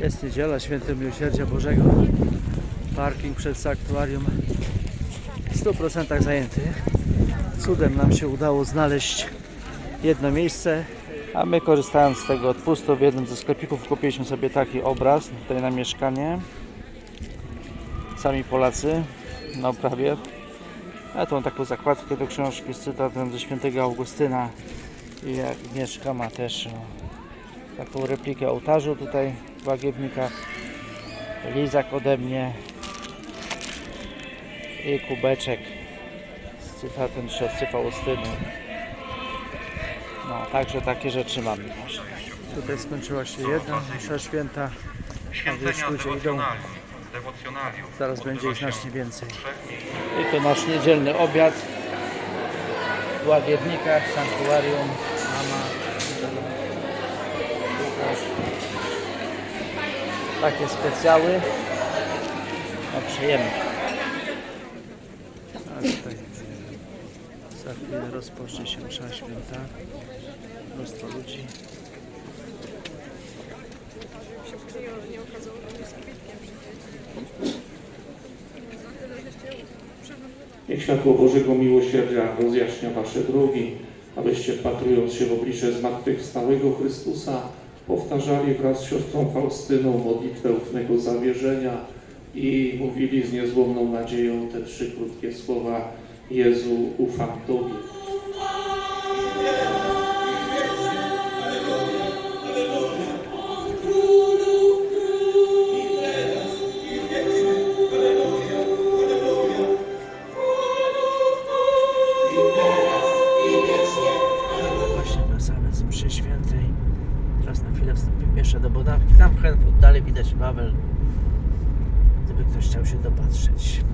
Jest niedziela, święto Miłosierdzia Bożego. Parking przed sanktuarium w 100% zajęty. Cudem nam się udało znaleźć jedno miejsce, a my korzystając z tego odpustu w jednym ze sklepików kupiliśmy sobie taki obraz tutaj na mieszkanie. Sami Polacy na oprawie. A mam taką zakładkę do książki z cytatem ze świętego Augustyna i Agnieszka ma też o, taką replikę ołtarzu tutaj w Łagiewnikach. Lizak ode mnie i kubeczek z cytatem siostry Faustyny. No, także takie rzeczy mamy. Tutaj skończyła się jedna msza święta. Święcenia ludzie idą. Zaraz będzie ich znacznie więcej. I to nasz niedzielny obiad w Łagiewnikach, sanktuarium, mama. Łukasz. Takie specjały. No. A tutaj za chwilę rozpocznie się msza święta. Mnóstwo ludzi. Niech światło Bożego miłosierdzia rozjaśnia Wasze drogi, abyście wpatrując się w oblicze zmartwychwstałego Chrystusa, powtarzali wraz z siostrą Faustyną modlitwę ufnego zawierzenia i mówili z niezłomną nadzieją te trzy krótkie słowa Jezu, ufam Tobie. Właśnie mszy świętej. Teraz na chwilę wstąpimy jeszcze do Bodawki. Tam Henfurt, dalej widać Wawel. Gdyby ktoś chciał się dopatrzeć.